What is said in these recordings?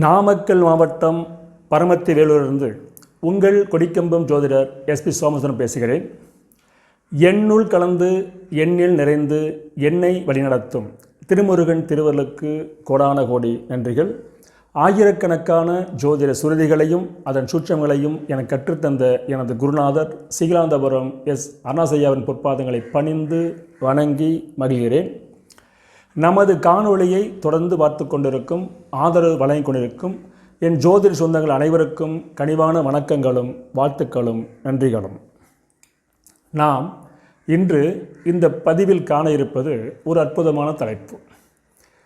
நாமக்கல் மாவட்டம் பரமத்தி வேலூரிலிருந்து உங்கள் கொடிக்கம்பம் ஜோதிடர் எஸ்பி சோமசுவரன் பேசுகிறேன். எண்ணுள் கலந்து எண்ணில் நிறைந்து என்னை வழிநடத்தும் திருமுருகன் திருவருளுக்கு கோடான கோடி நன்றிகள். ஆயிரக்கணக்கான ஜோதிட சுருதிகளையும் அதன் சூட்சங்களையும் எனக்கு கற்றுத்தந்த எனது குருநாதர் சீகலாந்தபுரம் எஸ் அருணாசையாவின் பொற்பாதங்களை பணிந்து வணங்கி மகிழ்கிறேன். நமது காணொளியை தொடர்ந்து பார்த்து கொண்டிருக்கும் ஆதரவு வழங்கி கொண்டிருக்கும் என் ஜோதிட சொந்தங்கள் அனைவருக்கும் கனிவான வணக்கங்களும் வாழ்த்துக்களும் நன்றிகளும். நாம் இன்று இந்த பதிவில் காண இருப்பது ஒரு அற்புதமான தலைப்பு.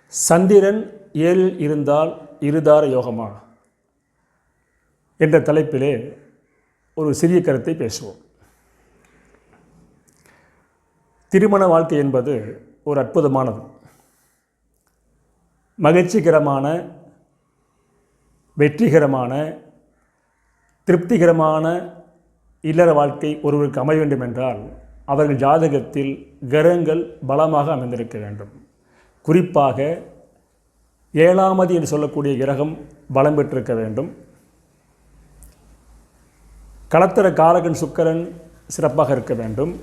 சந்திரன் ஏழில் இருந்தால் இருதார யோகமா? என்ற தலைப்பிலே ஒரு சிறிய கருத்தை பேசுவோம். திருமண வாழ்க்கை என்பது ஒரு அற்புதமானது. மகிழ்ச்சிகரமான வெற்றிகரமான திருப்திகரமான இல்லற வாழ்க்கை ஒருவருக்கு அமைய வேண்டும் என்றால் அவர்கள் ஜாதகத்தில் கிரகங்கள் பலமாக அமைந்திருக்க வேண்டும். குறிப்பாக ஏழாமதி என்று சொல்லக்கூடிய கிரகம் பலம் பெற்றிருக்க வேண்டும். களத்திர காரகன் சுக்கரன் சிறப்பாக இருக்க வேண்டும்.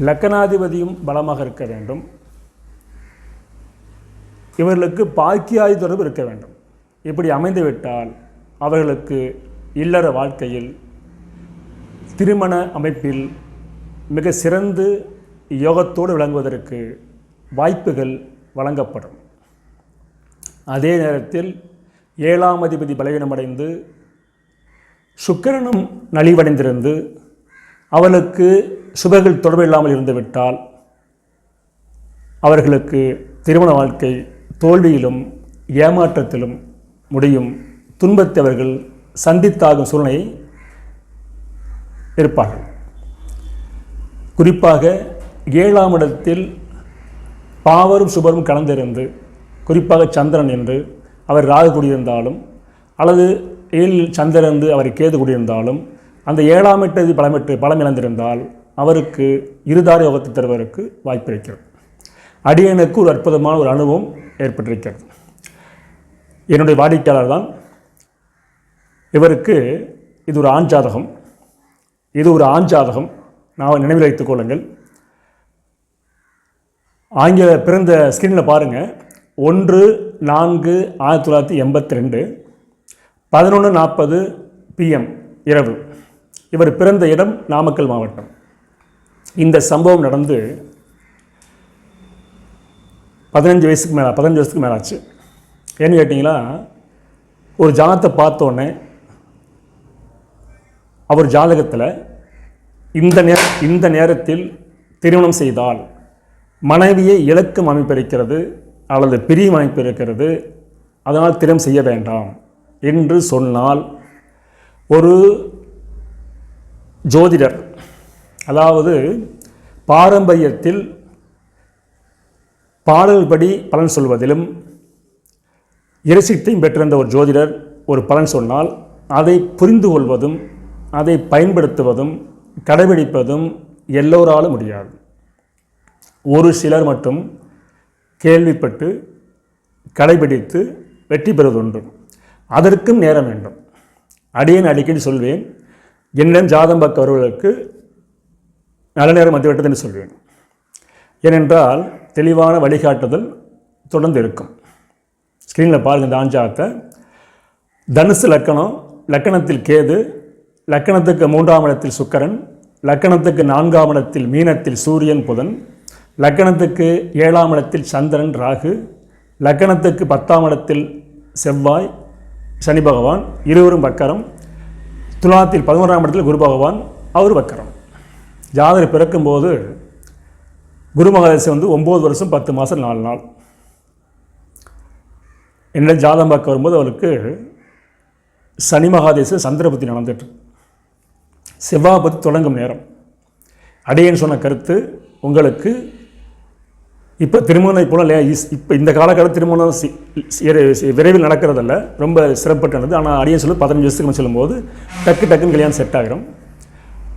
லக்கணாதிபதியும் பலமாக இருக்க வேண்டும். இவர்களுக்கு பாக்கியாதி தொடர்பு இருக்க வேண்டும். இப்படி அமைந்துவிட்டால் அவர்களுக்கு இல்லற வாழ்க்கையில் திருமண அமைப்பில் மிக சிறந்து யோகத்தோடு விளங்குவதற்கு வாய்ப்புகள் வழங்கப்படும். அதே நேரத்தில் ஏழாம் அதிபதி பலவீனமடைந்து சுக்கிரனும் நலிவடைந்திருந்து அவளுக்கு சுபர்கள் தொடர்பு இல்லாமல் இருந்துவிட்டால் அவர்களுக்கு திருமண வாழ்க்கை தோல்வியிலும் ஏமாற்றத்திலும் முடியும். துன்பத்தை அவர்கள் சந்தித்தாகும் சூழ்நிலை இருப்பார்கள். குறிப்பாக ஏழாம் இடத்தில் பாவரும் சுபரும் கலந்திருந்து குறிப்பாக சந்திரன் என்று அவர் ராகு குடியிருந்தாலும் அல்லது ஏழில் சந்திரன் என்று அவரை கேது குடியிருந்தாலும் அந்த ஏழாம் எட்டது பலமிட்டு பலம் இழந்திருந்தால் அவருக்கு இருதார யோகத்தை தருவதற்கு வாய்ப்பு இருக்கிறது. அடியனுக்கு ஒரு அற்புதமான ஒரு அனுபவம் ஏற்பட்டிருக்கிறது. என்னுடைய வாடிக்கையாளர் தான். இவருக்கு இது ஒரு ஆண் ஜாதகம். இது ஒரு ஆண் ஜாதகம். நான் நினைவில் வைத்துக் கொள்ளுங்கள். ஆங்கில பிறந்த ஸ்கிரீனில் பாருங்கள் ஒன்று நான்கு ஆயிரத்தி தொள்ளாயிரத்தி எண்பத்தி ரெண்டு பதினொன்று நாற்பது பிஎம் இரவு. இவர் பிறந்த இடம் நாமக்கல் மாவட்டம். இந்த சம்பவம் நடந்து பதினஞ்சு வயசுக்கு மேலே பதினஞ்சு வயசுக்கு மேலே ஆச்சு. ஏன்னு கேட்டிங்களா ஒரு ஜாதகத்தை பார்த்தோன்னே அவர் ஜாதகத்தில் இந்த நே இந்த நேரத்தில் திருமணம் செய்தால் மனைவியை இழக்கும் அமைப்பு இருக்கிறது அல்லது பிரியும் அமைப்பு இருக்கிறது அதனால் திருமணம் செய்ய வேண்டாம் என்று சொன்னால் ஒரு ஜோதிடர் அதாவது பாரம்பரியத்தில் பாடல்படி பலன் சொல்வதிலும் இரசித்தையும் பெற்றிருந்த ஒரு ஜோதிடர் ஒரு பலன் சொன்னால் அதை புரிந்து கொள்வதும் அதை பயன்படுத்துவதும் கடைபிடிப்பதும் எல்லோராலும் முடியாது. ஒரு சிலர் மட்டும் கேள்விப்பட்டு கடைபிடித்து வெற்றி பெறுவதுண்டு. அதற்கும் நேரம் வேண்டும். அடியேன் அடிக்கடி சொல்வேன் என்னிடம் ஜாதம் பார்க்க வருவதற்கு நல்ல நேரம் வந்துவிட்டது என்று சொல்வேன். ஏனென்றால் தெளிவான வழிகாட்டுதல் தொடர்ந்து இருக்கும் ஸ்க்ரீனில் பாருங்கள் இந்த ஆஞ்சாத்தை தனுசு லக்கணம் லக்கணத்தில் கேது லக்கணத்துக்கு மூன்றாம் இடத்தில் சுக்கரன் லக்கணத்துக்கு நான்காம் இடத்தில் மீனத்தில் சூரியன் புதன் லக்கணத்துக்கு ஏழாம் இடத்தில் சந்திரன் ராகு லக்கணத்துக்கு பத்தாம் இடத்தில் செவ்வாய் சனி பகவான் இருவரும் வக்கரம் துலாத்தில் பதினோராம் இடத்தில் குரு பகவான் அவர் வக்கரம். ஜாதகர் பிறக்கும்போது குருமகாதசி வந்து ஒம்பது வருஷம் பத்து மாதம் நாலு நாள். என்ன ஜாதகம் பார்க்க வரும்போது அவளுக்கு சனி மகாதேச சந்திரபதி நடந்துட்டு. செவ்வாய் பற்றி தொடங்கும் நேரம். அடியேன்னு சொன்ன கருத்து உங்களுக்கு இப்போ திருமணம் இப்போலாம் இப்போ இந்த காலகட்ட திருமணம் சி- விரைவில் நடக்கிறதல்ல. ரொம்ப சிறப்பட்டது. ஆனால் அடியன் சொல்லி பதினஞ்சு வருஷத்துக்கு சொல்லும்போது டக்கு டக்குன்னு கல்யாணம் செட் ஆகிரும்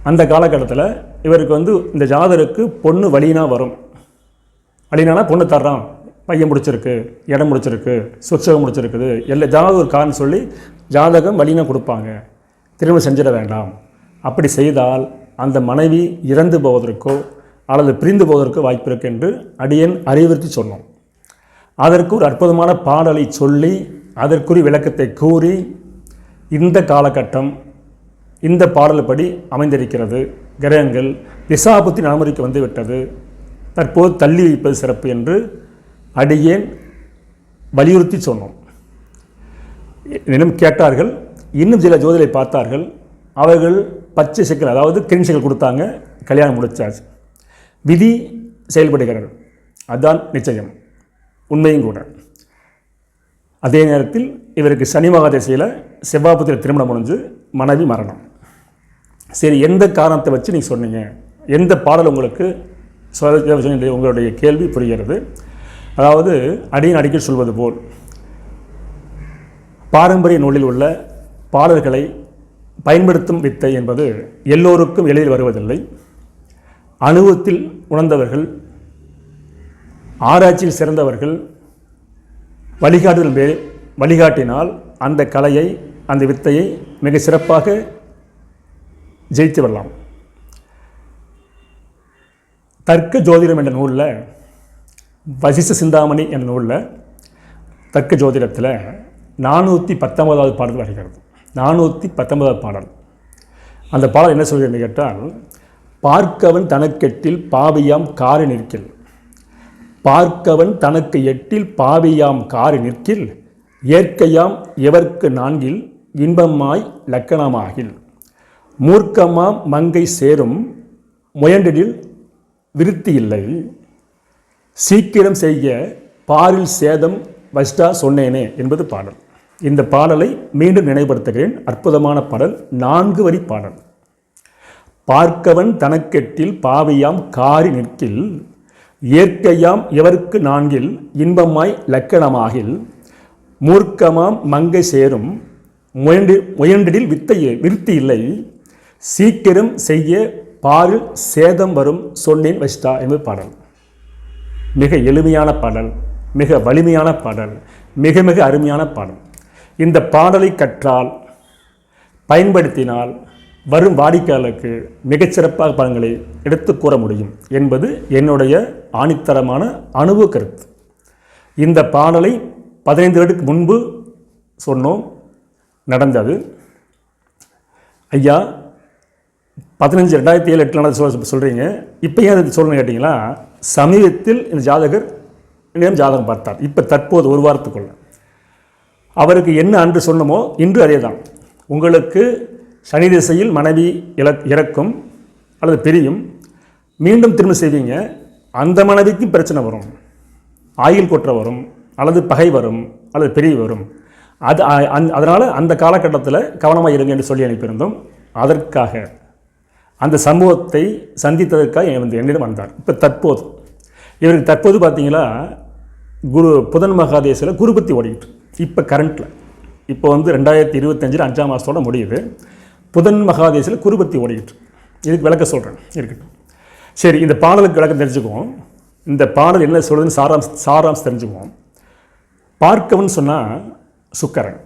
அந்த காலகட்டத்தில் இவருக்கு வந்து இந்த ஜாதருக்கு பொண்ணு வழினா வரும். வழினானா பொண்ணு தர்றான். பையன் முடிச்சிருக்கு இடம் முடிச்சிருக்கு சொச்சகம் முடிச்சிருக்குது. எல்லா ஜாதகம் இருக்கான்னு சொல்லி ஜாதகம் வழினா கொடுப்பாங்க. திருமணம் செஞ்சிட வேண்டாம். அப்படி செய்தால் அந்த மனைவி இறந்து போவதற்கோ அல்லது பிரிந்து போவதற்கோ வாய்ப்பு இருக்கு என்று அடியன் அறிவுறுத்தி சொன்னோம். அதற்கு ஒரு அற்புதமான பாடலை சொல்லி அதற்குரிய விளக்கத்தை கூறி இந்த காலகட்டம் இந்த பாடல்படி அமைந்திருக்கிறது. கிரகங்கள் திசாபுத்தி நடைமுறைக்கு வந்துவிட்டது. தற்போது தள்ளி வைப்பது சிறப்பு என்று அடியேன் வலியுறுத்தி சொன்னோம். என்னிடம் கேட்டார்கள் இன்னும் சில ஜோதிடரை பார்த்தார்கள். அவர்கள் பச்சை சிக்கல் அதாவது கிரீன் சிக்கல் கொடுத்தாங்க. கல்யாணம் முடிச்சாச்சு. விதி செயல்படுகிறது. அதுதான் நிச்சயம். உண்மையும் கூட. அதே நேரத்தில் இவருக்கு சனி மகாதேசியில் செவ்வாபுத்திர திருமணம் முடிஞ்சு மனைவி மரணம். சரி எந்த காரணத்தை வச்சு நீங்கள் சொன்னீங்க? எந்த பாடல் உங்களுக்கு உங்களுடைய கேள்வி புரிகிறது. அதாவது அடியின் அடிக்கடி சொல்வது போல் பாரம்பரிய நூலில் உள்ள பாடல்களை பயன்படுத்தும் வித்தை என்பது எல்லோருக்கும் எளிதில் வருவதில்லை. அனுபவத்தில் உணர்ந்தவர்கள் ஆராய்ச்சியில் சிறந்தவர்கள் வழிகாட்டுதல் வழிகாட்டினால் அந்த கலையை அந்த வித்தையை மிக சிறப்பாக ஜெயித்து வரலாம். தர்க்க ஜோதிடம் என்ற நூலில் வசிஷ்ட சிந்தாமணி என்ற நூலில் தர்க்க ஜோதிடத்தில் நானூற்றி பத்தொன்பதாவது பாடல் வருகிறது. நானூற்றி பத்தொன்பதாவது பாடல். அந்த பாடல் என்ன சொல்கிறது கேட்டால் பார்க்கவன் தனக்கெட்டில் பாவியாம் காரி நிற்கில். பார்க்கவன் தனக்கு எட்டில் பாவியாம் காரி நிற்கில் இயற்கையாம் எவர்க்கு நான்கில் இன்பமாய் லக்கணமாகில். மூர்க்கமாம் மங்கை சேரும் முயன்றிடில் விருத்தி இல்லை. சீக்கிரம் செய்ய பாரில் சேதம் வஸ்டா சொன்னேனே என்பது பாடல். இந்த பாடலை மீண்டும் நினைவுபடுத்துகிறேன். அற்புதமான பாடல். நான்கு வரி பாடல். பார்க்கவன் தனக்கெட்டில் பாவியாம் காரி நிற்கில் இயற்கையாம் எவர்க்கு நான்கில் இன்பமாய் லக்கணமாகில் மூர்க்கமாம் மங்கை சேரும் முயன்று முயன்றிடில் வித்தையே விருத்தி இல்லை. சீக்கிரம் செய்ய பாரில் சேதம் வரும் சொன்னேன் வஷ்டா என்பது பாடல். மிக எளிமையான பாடல் மிக வலிமையான பாடல் மிக மிக அருமையான பாடல். இந்த பாடலை கற்றால் பயன்படுத்தினால் வரும் வாடிக்கையாளருக்கு மிகச்சிறப்பாக பலன்களை எடுத்து கூற முடியும் என்பது என்னுடைய ஆணித்தரமான அனுபவ கருத்து. இந்த பாடலை பதினைந்து வருடத்துக்கு முன்பு சொன்னோம் நடந்தது. ஐயா பதினஞ்சு ரெண்டாயிரத்தி ஏழு எட்டில் நடந்த சொல் சொல்கிறீங்க இப்போ ஏன் அது சொல்லணும் கேட்டிங்களா? சமீபத்தில் இந்த ஜாதகர் என்னிடம் ஜாதகம் பார்த்தார். இப்போ தற்போது ஒரு வாரத்துக்குள்ள. அவருக்கு என்ன அன்று சொன்னமோ இன்று அதே தான் உங்களுக்கு சனி திசையில் மனைவி இல இறக்கும் அல்லது பிரியும். மீண்டும் திரும்ப செய்வீங்க. அந்த மனைவிக்கும் பிரச்சனை வரும். ஆயில் கொற்ற வரும். அல்லது பகை வரும். அல்லது பிரிவு வரும். அது அதனால் அந்த காலகட்டத்தில் கவனமாக இருங்க என்று சொல்லி அனுப்பியிருந்தோம். அதற்காக அந்த சமூகத்தை சந்தித்ததற்காக என் வந்து என்னிடம் வந்தார். இப்போ தற்போது இவருக்கு தற்போது பார்த்தீங்களா குரு புதன் மகாதேசில் குருபத்தி ஓடிக்கிட்டு இப்போ கரண்ட்டில் இப்போ வந்து ரெண்டாயிரத்தி இருபத்தஞ்சில் அஞ்சாம் மாதத்தோட முடியுது. புதன் மகாதேசில் குருபத்தி ஓடிக்கிட்டு இதுக்கு விளக்க சொல்கிறேன் இருக்கட்டும். சரி இந்த பாடலுக்கு விளக்கம் தெரிஞ்சுக்குவோம். இந்த பாடல் என்ன சொல்கிறதுன்னு சாராம்ஸ் சாராம்ஸ் தெரிஞ்சுக்குவோம். பார்க்கவன் சொன்னால் சுக்கரன்.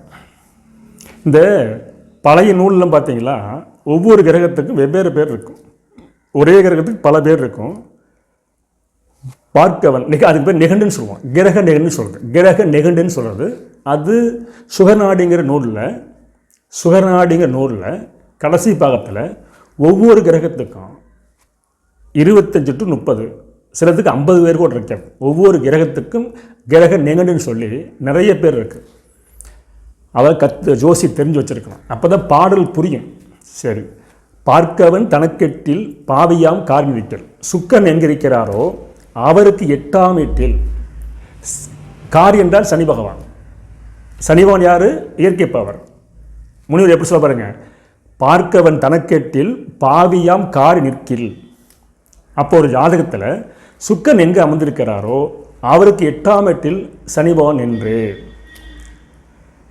இந்த பழைய நூல்லாம் பார்த்தீங்களா ஒவ்வொரு கிரகத்துக்கும் வெவ்வேறு பேர் இருக்கும். ஒரே கிரகத்துக்கு பல பேர் இருக்கும். பார்க்கவன் நிக அதுக்கு பேர் நிகண்டுன்னு சொல்லுவோம் கிரக நிகண்டுன்னு சொல்கிறது கிரக நிகண்டுன்னு சொல்கிறது அது சுகநாடிங்கிற நூலில் சுகநாடிங்கிற நூலில் கடைசி பாகத்தில் ஒவ்வொரு கிரகத்துக்கும் இருபத்தஞ்சு டு முப்பது சிலத்துக்கு ஐம்பது பேர் கூட இருக்க ஒவ்வொரு கிரகத்துக்கும் கிரக நிகண்டுன்னு சொல்லி நிறைய பேர் இருக்குது அவர் கத்து ஜோசி தெரிஞ்சு வச்சுருக்கலாம். அப்போ தான் பாடல் புரியும். சரி. பார்க்கவன் தனக்கெட்டில் பாவியாம் கார்மிட்டல் சுக்கன் எங்கிருக்கிறாரோ அவருக்கு எட்டாம் எட்டில். கார் என்றால் சனி பகவான். சனி பகவான் யார்? இயற்கை பவர். முனிவர் எப்படி சொல்ல பாருங்க? பார்க்கவன் தனக்கெட்டில் பாவியாம் காரி நிற்கில். அப்போ ஒரு ஜாதகத்தில் சுக்கன் எங்கே அமர்ந்திருக்கிறாரோ அவருக்கு எட்டாம் எட்டில் சனி பகவான் என்று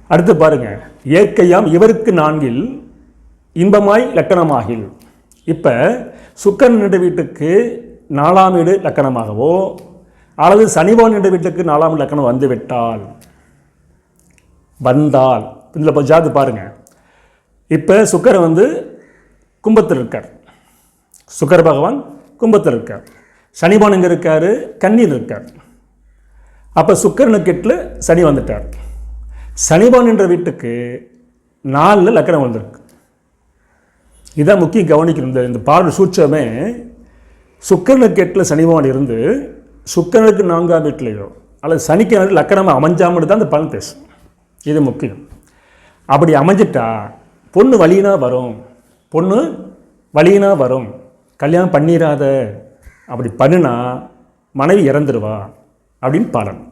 அடுத்து பாருங்க. இயற்கையாம் இவருக்கு நான்கில் இன்பமாய் லக்கணமாகில். இப்போ சுக்கரனுடைய வீட்டுக்கு நாலாம் வீடு லக்கணமாகவோ அல்லது சனிபவன் என்ற வீட்டுக்கு நாலாம் லக்கணம் வந்து விட்டால் வந்தால் இதில் இப்போ ஜாது பாருங்கள் இப்போ சுக்கரன் வந்து கும்பத்தில் இருக்கார். சுக்கர பகவான் கும்பத்தில் இருக்கார். சனிபான் இங்கே இருக்கார்? கன்னியில் இருக்கார். அப்போ சுக்கரனுக்கு எட்டில் சனி வந்துட்டார். சனிபான் என்ற வீட்டுக்கு நாலில் லக்கணம் வந்திருக்கு. இதான் முக்கியம் கவனிக்கணும். இந்த இந்த பாடல் சூட்சமே சுக்கரனுக்கு எட்டில் சனிபவன் இருந்து சுக்கரனுக்கு நான்காம் வீட்டிலையோ அல்லது சனிக்கிழமை லக்கணமாக அமைஞ்சாமல் தான் அந்த பலன் பேசும். இது முக்கியம். அப்படி அமைஞ்சிட்டா பொண்ணு வழியினா வரும். பொண்ணு வழியினா வரும். கல்யாணம் பண்ணிடாத அப்படி பண்ணுனா மனைவி இறந்துருவா அப்படின்னு பாடணும்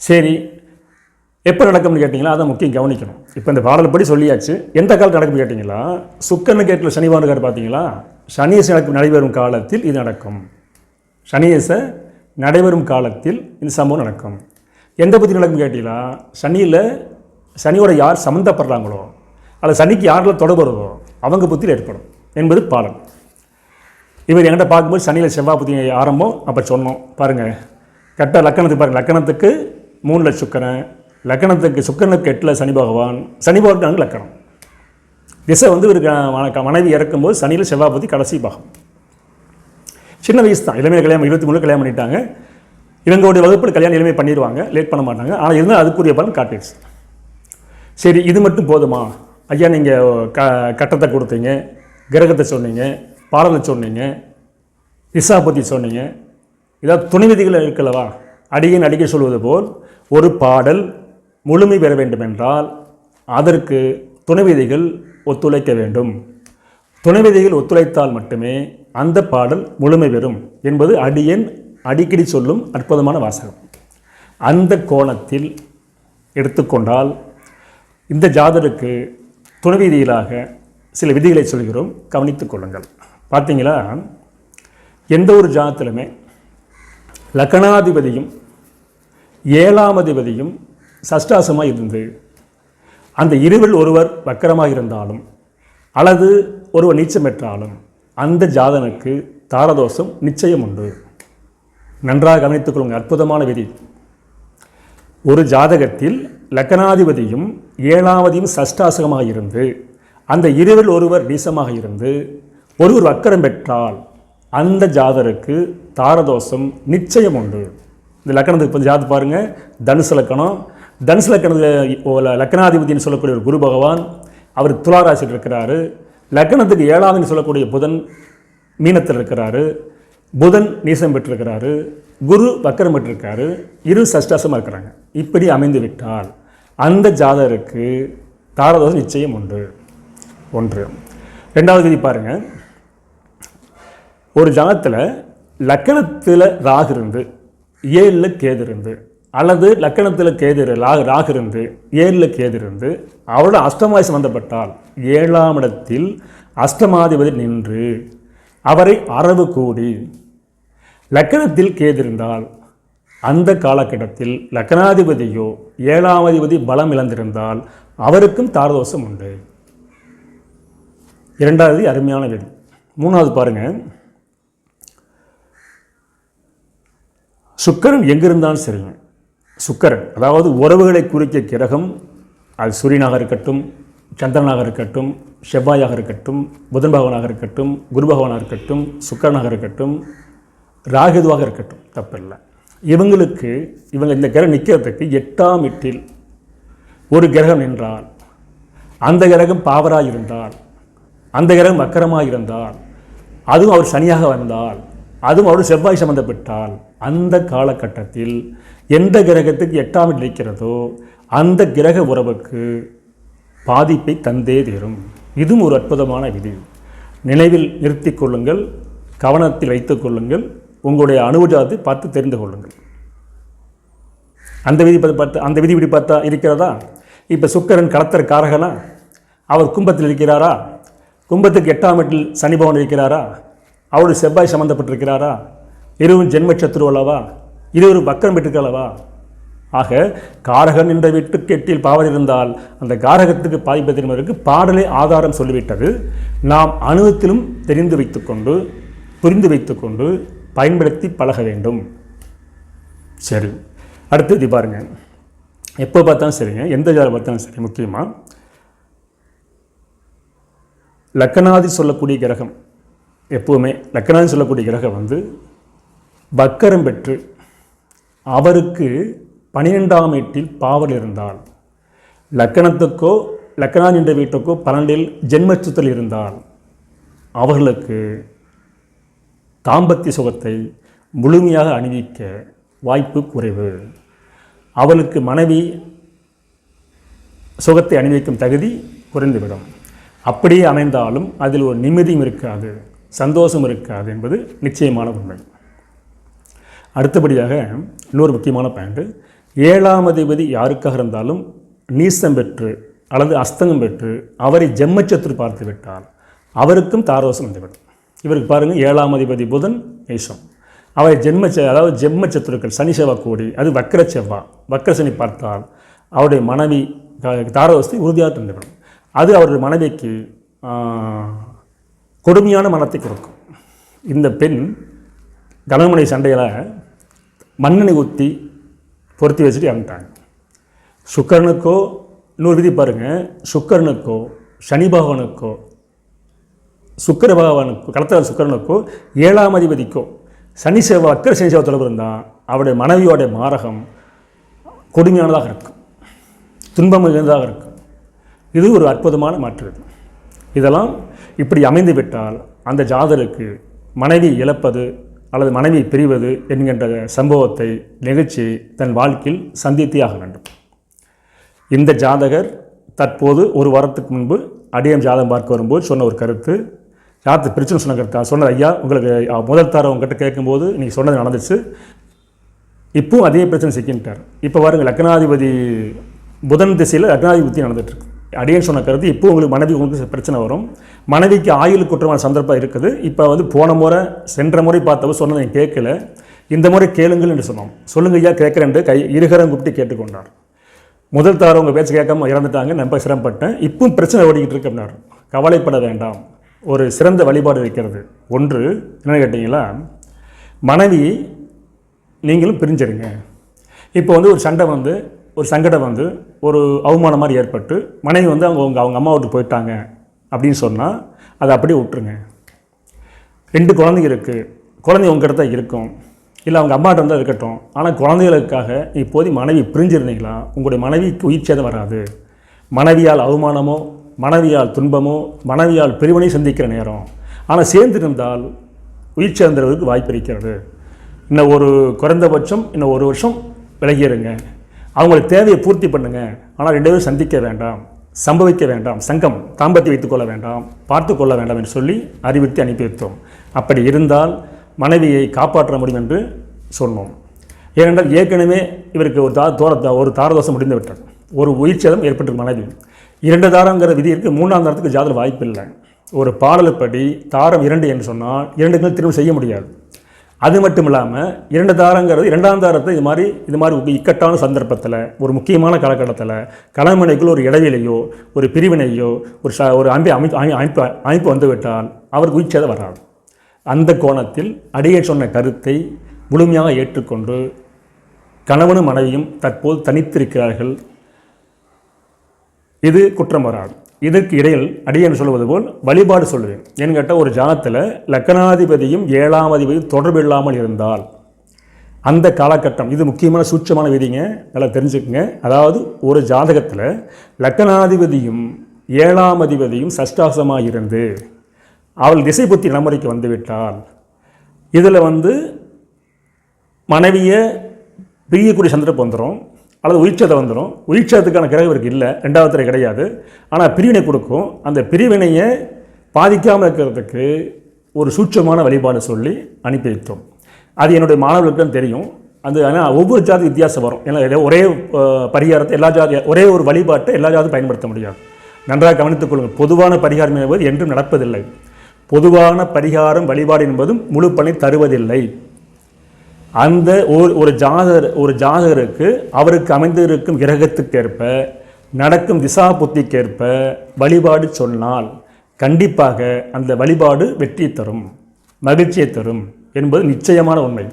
சரி எப்போ நடக்கும்னு கேட்டிங்களா அதை முக்கியம் கவனிக்கணும். இப்போ இந்த பாடல்படி சொல்லியாச்சு. எந்த காலத்தில் நடக்கும்னு கேட்டிங்களா? சுக்கரனு கேட்டில் சனிவான் கார் பார்த்தீங்களா சனியச நடக்கும் நடைபெறும் காலத்தில் இது நடக்கும். சனியேச நடைபெறும் காலத்தில் இந்த சம்பவம் நடக்கும். எந்த பற்றி நடக்கும் கேட்டிங்களா? சனியில் சனியோட யார் சம்மந்தப்படுறாங்களோ அல்லது சனிக்கு யாரில் தொடர்புறதோ அவங்க புத்தியில் ஏற்படும் என்பது பாடல். இவர் என்கிட்ட பார்க்கும்போது சனியில் செவ்வாய் புத்தி ஆரம்பம் அப்போ சொன்னோம். பாருங்கள் கட்ட லக்கணத்துக்கு பாருங்கள் லக்கணத்துக்கு மூணில் சுக்கரன் லக்கணத்துக்கு சுக்கரனுக்கு எட்டில் சனி பகவான் சனி பகவான் லக்கணம். திசை வந்து இவருக்கு மன- மனைவி இறக்கும்போது சனியில் செவ்வாய் கடைசி பாகம். சின்ன வயசு தான். இளமையை கல்யாணம் இருபத்தி மூணு கல்யாணம் பண்ணிட்டாங்க. இவங்களுடைய வகுப்பில் கல்யாணம் இளமையை பண்ணிடுவாங்க லேட் பண்ண மாட்டாங்க. ஆனால் இருந்தால் அதுக்குரிய பலன் காட்டிடுச்சு சரி இது மட்டும் போதுமா? ஐயா நீங்கள் க கட்டத்தை கொடுத்தீங்க. கிரகத்தை சொன்னீங்க. பாலனை சொன்னீங்க. திசா பற்றி சொன்னீங்க. ஏதாவது துணை விதிகள் இருக்கலவா அடியேன் அடிக்க சொல்வது போல் ஒரு பாடல் முழுமை பெற வேண்டுமென்றால் அதற்கு துணை விதிகள் ஒத்துழைக்க வேண்டும். துணை விதிகள் ஒத்துழைத்தால் மட்டுமே அந்த பாடல் முழுமை பெறும் என்பது அடியேன் அடிக்கடி சொல்லும் அற்புதமான வாசகம். அந்த கோணத்தில் எடுத்துக்கொண்டால் இந்த ஜாதருக்கு துணை விதிகளாக சில விதிகளை சொல்கிறோம். கவனித்துக் கொள்ளுங்கள். பார்த்தீங்களா? எந்த ஒரு ஜாதத்திலுமே லக்கணாதிபதியும் ஏழாம் அதிபதியும் சஷ்டாசமாக இருந்து அந்த இருவில் ஒருவர் வக்கரமாக இருந்தாலும் அல்லது ஒருவர் நீச்சம் பெற்றாலும் அந்த ஜாதனுக்கு தாரதோஷம் நிச்சயம் உண்டு நன்றாக கவனித்துக் கொள்ளுங்கள். அற்புதமான விதி. ஒரு ஜாதகத்தில் லக்கணாதிபதியும் ஏழாவதியும் சஷ்டாசகமாக இருந்து அந்த இருவில் ஒருவர் நீசமாக இருந்து ஒருவர் வக்கரம் பெற்றால் அந்த ஜாதருக்கு தாரதோஷம் நிச்சயம் உண்டு இந்த லக்கணத்துக்கு இப்போ ஜாதகம் பாருங்கள் தனுசு லக்கணம் தனுசு லக்கணத்தில் லக்னாதிபதினு சொல்லக்கூடிய ஒரு குரு பகவான் அவர் துளாராசியில் இருக்கிறாரு. லக்னத்துக்கு ஏழாவதுன்னு சொல்லக்கூடிய புதன் மீனத்தில் இருக்கிறாரு. புதன் நீசம் பெற்றிருக்கிறாரு. குரு வக்கரம் பெற்றிருக்காரு. இரு சஷ்டாசமாக இருக்கிறாங்க. இப்படி அமைந்து விட்டால் அந்த ஜாதகருக்கு தாரதோஷம் நிச்சயம் உண்டு. ஒன்று. ரெண்டாவது விதி பாருங்கள் ஒரு ஜாதத்தில் லக்கணத்தில் ராகு இருந்து ஏழில் கேது இருந்து அல்லது லக்கணத்தில் கேது ராகிருந்து ராகு இருந்து ஏழில் கேது இருந்து அவரோட அஷ்டமாய் சம்பந்தப்பட்டால் ஏழாம் இடத்தில் அஷ்டமாதிபதி நின்று அவரை அரவு கூடி லக்கணத்தில் கேதிருந்தால் அந்த காலகட்டத்தில் லக்கணாதிபதியோ ஏழாம் அதிபதி பலம் இழந்திருந்தால் அவருக்கும் தாரதோஷம் உண்டு. இரண்டாவது அருமையான விதி. மூணாவது பாருங்கள் சுக்கரன் எங்கிருந்தாலும் சரிங்க. சுக்கரன். அதாவது உறவுகளை குறிக்க கிரகம் அது சூரியனாக இருக்கட்டும் சந்திரனாக இருக்கட்டும் செவ்வாயாக இருக்கட்டும் புதன் பகவானாக இருக்கட்டும் குரு பகவானாக இருக்கட்டும் சுக்கரனாக இருக்கட்டும் ராகுதுவாக இருக்கட்டும் தப்பில்லை. இவங்களுக்கு இவங்க இந்த கிரகம் நிற்கிறதுக்கு எட்டாம் எட்டில் ஒரு கிரகம் நின்றால் அந்த கிரகம் பாவராக இருந்தால் அந்த கிரகம் வக்கரமாக இருந்தால் அதுவும் அவர் சனியாக வந்தால் அதுவும் அவர் செவ்வாய் சம்மந்தப்பட்டால் அந்த காலகட்டத்தில் எந்த கிரகத்துக்கு எட்டாம் இருக்கிறதோ அந்த கிரக உறவுக்கு பாதிப்பை தந்தே தீரும். இதுவும் ஒரு அற்புதமான விதி. நினைவில் நிறுத்தி கொள்ளுங்கள் கவனத்தில் வைத்துக் கொள்ளுங்கள் உங்களுடைய அனுபவத்தை பார்த்து தெரிந்து கொள்ளுங்கள். அந்த விதி பார்த்து பார்த்து அந்த விதி இப்படி பார்த்தா இருக்கிறதா? இப்போ சுக்கரன் களத்திர காரகனா? அவர் கும்பத்தில் இருக்கிறாரா? கும்பத்துக்கு எட்டாம் வீட்டில் சனி பவன் இருக்கிறாரா? அவரு செவ்வாய் சம்மந்தப்பட்டிருக்கிறாரா இருவரும் ஜென்ம சத்துரு அல்லவா இருவரும் வக்கரம் பெற்றிருக்கிறளவா ஆக காரகன் என்ற வீட்டுக்கு எட்டில் இருந்தால் அந்த காரகத்துக்கு பாதிப்பு தெரிவதற்கு பாடலை ஆதாரம் சொல்லிவிட்டது. நாம் அனுபவத்திலும் தெரிந்து வைத்துக்கொண்டு புரிந்து வைத்துக்கொண்டு பயன்படுத்தி பழக வேண்டும். சரி அடுத்தது பாருங்க. எப்போ பார்த்தாலும் சரிங்க எந்த ஜாதகம் பார்த்தாலும் சரி முக்கியமாக லக்கணாதி சொல்லக்கூடிய கிரகம். எப்போவுமே லக்கணான்னு சொல்லக்கூடிய கிரகம் வந்து வக்கரம் பெற்று அவருக்கு பனிரெண்டாம் வீட்டில் பாவல் இருந்தால் லக்கணத்துக்கோ லக்கணான் என்ற வீட்டுக்கோ பன்னெண்டில் ஜென்மச்சுத்தல் இருந்தால் அவர்களுக்கு தாம்பத்திய சுகத்தை முழுமையாக அணிவிக்க வாய்ப்பு குறைவு. அவளுக்கு மனைவி சுகத்தை அணிவிக்கும் தகுதி குறைந்துவிடும். அப்படியே அமைந்தாலும் அதில் ஒரு நிம்மதியும் இருக்காது. சந்தோஷம் இருக்காது என்பது நிச்சயமான உண்மை. அடுத்தபடியாக இன்னொரு முக்கியமான பாயிண்ட் ஏழாம் அதிபதி யாருக்காக இருந்தாலும் நீசம் பெற்று அல்லது அஸ்தங்கம் பெற்று அவரை ஜெம்மச்சத்துரு பார்த்து விட்டால் அவருக்கும் தாரோசம் வந்துவிடும் இவருக்கு பாருங்கள் ஏழாம் அதிபதி புதன் மேஷம். அவரை ஜென்ம செ- அதாவது ஜென்ம சத்துருக்கள் சனி செவ்வா கூடி அது வக்கர செவ்வா வக்கர சனி பார்த்தால் அவருடைய மனைவி தாரோசத்தை தாரவஸ்தை உறுதியாக தந்துவிடும் அது அவருடைய மனைவிக்கு கொடுமையான மனத்தை கொடுக்கும். இந்த பெண் கணவனுடைய சண்டையில் மண்ணெண்ணெய் ஊற்றி பொருத்தி வச்சுட்டு இறந்துட்டாங்க. சுக்கரனுக்கோ இன்னொரு விதி பாருங்கள் சுக்கரனுக்கோ சனி பகவானுக்கோ சுக்கர பகவானுக்கோ கடத்தல் சுக்கரனுக்கோ ஏழாம் அதிபதிக்கோ சனி சேவா அக்கர சனி செவ்வாய் தொடர்பு இருந்தால் அவருடைய மனைவியோடைய மாரகம் கொடுமையானதாக இருக்கும். துன்பம் இருந்ததாக இருக்கும். இது ஒரு அற்புதமான மாற்று. இதெல்லாம் இப்படி அமைந்துவிட்டால் அந்த ஜாதருக்கு மனைவி இழப்பது அல்லது மனைவி பிரிவது என்கின்ற சம்பவத்தை நிகழ்ச்சி தன் வாழ்க்கையில் சந்தித்தே ஆக வேண்டும். இந்த ஜாதகர் தற்போது ஒரு வாரத்துக்கு முன்பு அடியம் ஜாதகம் பார்க்க வரும்போது சொன்ன ஒரு கருத்து. ஜாதகத்தை பிரச்சனை சொன்ன கருத்தா சொன்னது ஐயா உங்களுக்கு முதல் தாரம் உங்ககிட்ட கேட்கும்போது நீங்கள் சொன்னது நடந்துச்சு. இப்போவும் அதே பிரச்சனை சிக்கின்ட்டார். இப்போ பாருங்க லக்னாதிபதி புதன் திசையில் லக்னாதிபதி நடந்துகிட்ருக்கு அடியேன் சொன்ன கருத்து இப்போ உங்களுக்கு மனைவி உங்களுக்கு பிரச்சனை வரும். மனைவிக்கு ஆயுள் குற்றமான சந்தர்ப்பம் இருக்குது. இப்போ வந்து போன முறை சென்ற முறை பார்த்தவ சொன்னதை கேட்கல. இந்த முறை கேளுங்கள் என்று சொன்னோம். சொல்லுங்க ஐயா கேட்குறேன்ட்டு கை இருகரம் கூப்பிட்டு கேட்டுக்கொண்டார். முதல் தாரம் உங்கள் பேச்சு கேட்காம இறந்துட்டாங்க ரொம்ப சிரமப்பட்டேன். இப்பவும் பிரச்சனை ஓடிக்கிட்டு இருக்கு கவலைப்பட வேண்டாம். ஒரு சிறந்த வழிபாடு இருக்கிறது. ஒன்று என்னென்னு கேட்டிங்களா? மனைவி நீங்களும் பிரிஞ்சிருங்க இப்போ வந்து ஒரு சண்டை வந்து ஒரு சங்கடம் வந்து ஒரு அவமானம் மாதிரி ஏற்பட்டு மனைவி வந்து அவங்க அவங்க அவங்க அம்மா விட்டு போயிட்டாங்க அப்படின்னு சொன்னால் அதை அப்படியே விட்டுருங்க. ரெண்டு குழந்தைங்க இருக்குது குழந்தை உங்ககிட்ட தான் இருக்கும். இல்லை அவங்க அம்மாட்ட இருந்தால் இருக்கட்டும். ஆனால் குழந்தைகளுக்காக இப்போது மனைவி பிரிஞ்சிருந்தீங்களா? உங்களுடைய மனைவிக்கு உயிர் சேதம் வராது. மனைவியால் அவமானமோ மனைவியால் துன்பமோ மனைவியால் பிரிவினை சந்திக்கிற நேரம். ஆனால் சேர்ந்திருந்தால் உயிர் சேர்ந்துறதுக்கு வாய்ப்பு இருக்கிறது. இன்னும் ஒரு குறைந்தபட்சம் இன்னும் ஒரு வருஷம் விலகிடுங்க அவங்களுக்கு தேவையை பூர்த்தி பண்ணுங்க. ஆனால் ரெண்டு பேரும் சந்திக்க வேண்டாம். சம்பவிக்க வேண்டாம். சங்கம் தாம்பத்தி வைத்துக்கொள்ள வேண்டாம். பார்த்து கொள்ள வேண்டாம் என்று சொல்லி அறிவுறுத்தி அனுப்பி வைத்தோம். அப்படி இருந்தால் மனைவியை காப்பாற்ற முடியும் என்று சொன்னோம். ஏனென்றால் ஏற்கனவே இவருக்கு ஒரு தா தோர ஒரு தாரதோஷம் முடிந்து விட்டது. ஒரு உயிர் சேதம் ஏற்பட்டு மனைவி. இரண்டு தாரங்கிற விதி இருக்குது மூணாம் தாரத்துக்கு ஜாதகம் வாய்ப்பு இல்லை ஒரு பாடலுப்படி தாரம் இரண்டு என்று சொன்னால் இரண்டுகள் திரும்ப செய்ய முடியாது. அது மட்டும் இல்லாமல் இரண்டு தாரங்கிறது இரண்டாம் தாரத்தை இது மாதிரி இது மாதிரி இக்கட்டான சந்தர்ப்பத்தில் ஒரு முக்கியமான காலகட்டத்தில் கணவனைக்குள் ஒரு இடைவெளியோ ஒரு பிரிவினையோ ஒரு ச ஒரு அமைப்பு அமைப்பு அமை- அமைப்பு அமைப்பு வந்துவிட்டால் அவருக்கு உயிர்ச்சேதம் வராது. அந்த கோணத்தில் அடியே சொன்ன கருத்தை முழுமையாக ஏற்றுக்கொண்டு கணவனும் மனைவியும் தற்போது தனித்திருக்கிறார்கள். இது குற்றம் வராது. இதற்கு இடையில் அடியன் சொல்வது போல் வழிபாடு சொல்லுவேன். ஏன்னு கேட்டால் ஒரு ஜாதத்தில் லக்கணாதிபதியும் ஏழாம் அதிபதியும் தொடர்பு இல்லாமல் இருந்தால் அந்த காலகட்டம் இது முக்கியமான சூட்சமான விதிங்க நல்லா தெரிஞ்சுக்கங்க. அதாவது ஒரு ஜாதகத்தில் லக்கணாதிபதியும் ஏழாம் அதிபதியும் சஷ்டாசமாக இருந்து அவள் திசை புத்தி நடைமுறைக்கு வந்துவிட்டால் இதில் வந்து மனைவியை பிரியக்கூடிய சந்தர்ப்பம் வந்துடும் அல்லது உயிர்ச்சதை வந்துடும் உயிர்ச்சதுக்கான கிரகம் இவருக்கு இல்லை. ரெண்டாவது துறை கிடையாது. ஆனால் பிரிவினை கொடுக்கும். அந்த பிரிவினையை பாதிக்காமல் இருக்கிறதுக்கு ஒரு சூட்சமான வழிபாடு சொல்லி அனுப்பி வைத்தோம். அது என்னுடைய மாணவர்களுக்கு தான் தெரியும். அது ஆனால் ஒவ்வொரு ஜாதி வித்தியாசம் வரும். ஏன்னா ஒரே பரிகாரத்தை எல்லா ஜாதி ஒரே ஒரு வழிபாட்டை எல்லா ஜாதியும் பயன்படுத்த முடியாது. நன்றாக கவனித்துக் கொள்ளுங்கள். பொதுவான பரிகாரம் என்பது என்றும் நடப்பதில்லை. பொதுவான பரிகாரம் வழிபாடு என்பதும் முழு பணி தருவதில்லை. அந்த ஒரு ஒரு ஜாதகர் ஒரு ஜாதகருக்கு அவருக்கு அமைந்திருக்கும் கிரகத்துக்கேற்ப நடக்கும் திசா புத்திக்கேற்ப வழிபாடு சொன்னால் கண்டிப்பாக அந்த வழிபாடு வெற்றி தரும் மகிழ்ச்சியை தரும் என்பது நிச்சயமான உண்மை.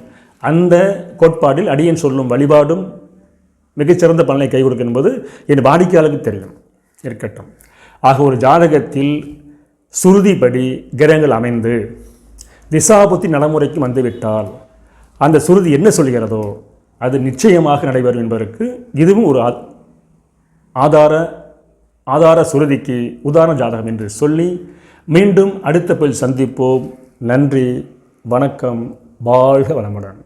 அந்த கோட்பாட்டில் அடியன் சொல்லும் வழிபாடும் மிகச்சிறந்த பலனை கை கொடுக்கும் என்பது என் வாடிக்கையாளருக்கு தெரியும் இருக்கட்டும். ஆக ஒரு ஜாதகத்தில் சுருதிப்படி கிரகங்கள் அமைந்து திசாபுத்தி நடைமுறைக்கு வந்துவிட்டால் அந்த சுருதி என்ன சொல்கிறதோ அது நிச்சயமாக நடைபெறும் என்பதற்கு இதுவும் ஒரு ஆதார ஆதார சுருதிக்கு உதாரண ஜாதகம் என்று சொல்லி மீண்டும் அடுத்த போய் சந்திப்போம். நன்றி வணக்கம் வாழ்க வளமுடன்.